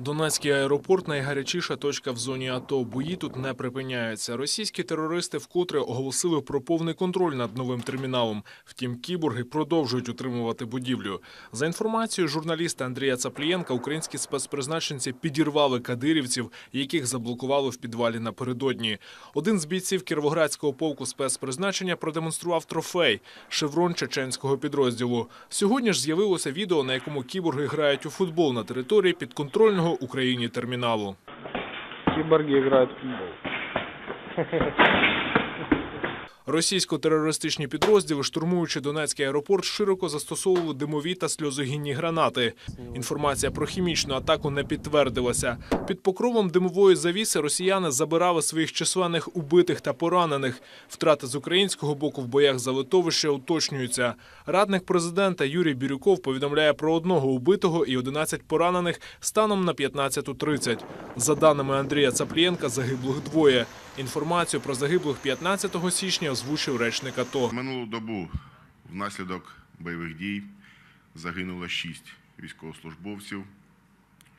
Донецький аеропорт найгарячіша точка в зоні АТО. Бої тут не припиняються. Російські терористи вкотре оголосили про повний контроль над новим терміналом. Втім, кіборги продовжують утримувати будівлю. За інформацією журналіста Андрія Цаплієнка, українські спецпризначенці підірвали кадирівців, яких заблокували в підвалі напередодні. Один з бійців Кіровоградського полку спецпризначення продемонстрував трофей шеврон чеченського підрозділу. Сьогодні ж з'явилося відео, на якому кіборги грають у футбол на території підконтрольного Україні терміналу. Кіборги грають в футбол. Російсько-терористичні підрозділи, штурмуючи Донецький аеропорт, широко застосовували димові та сльозогінні гранати. Інформація про хімічну атаку не підтвердилася. Під покровом димової завіси росіяни забирали своїх численних убитих та поранених. Втрати з українського боку в боях за литовище уточнюються. Радник президента Юрій Бірюков повідомляє про одного убитого і 11 поранених станом на 15.30. За даними Андрія Цаплієнка, загиблих двоє. Інформацію про загиблих 15 січня озвучив речник АТО. Минулу добу внаслідок бойових дій загинуло 6 військовослужбовців,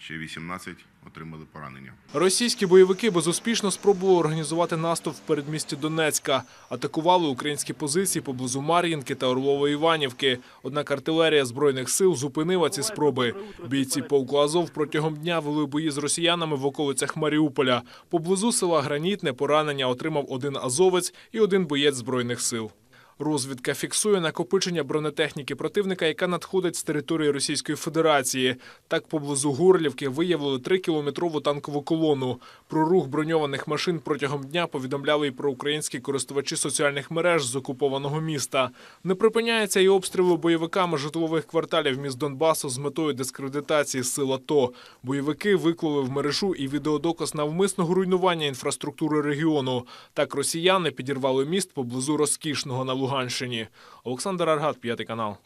ще 18 отримали поранення. Російські бойовики безуспішно спробували організувати наступ в передмісті Донецька. Атакували українські позиції поблизу Мар'їнки та Орлово-Іванівки. Однак артилерія збройних сил зупинила ці спроби. Бійці полку Азов протягом дня вели бої з росіянами в околицях Маріуполя. Поблизу села Гранітне поранення отримав один азовець і один боєць збройних сил. Розвідка фіксує накопичення бронетехніки противника, яка надходить з території Російської Федерації. Так, поблизу Горлівки виявили трикілометрову танкову колону. Про рух броньованих машин протягом дня повідомляли і про українські користувачі соціальних мереж з окупованого міста. Не припиняється і обстріли бойовиками житлових кварталів міст Донбасу з метою дискредитації сил АТО. Бойовики виклали в мережу і відеодоказ навмисного руйнування інфраструктури регіону. Так росіяни підірвали міст поблизу розкішного на Луганщині. Олександр Аргат, п'ятий канал.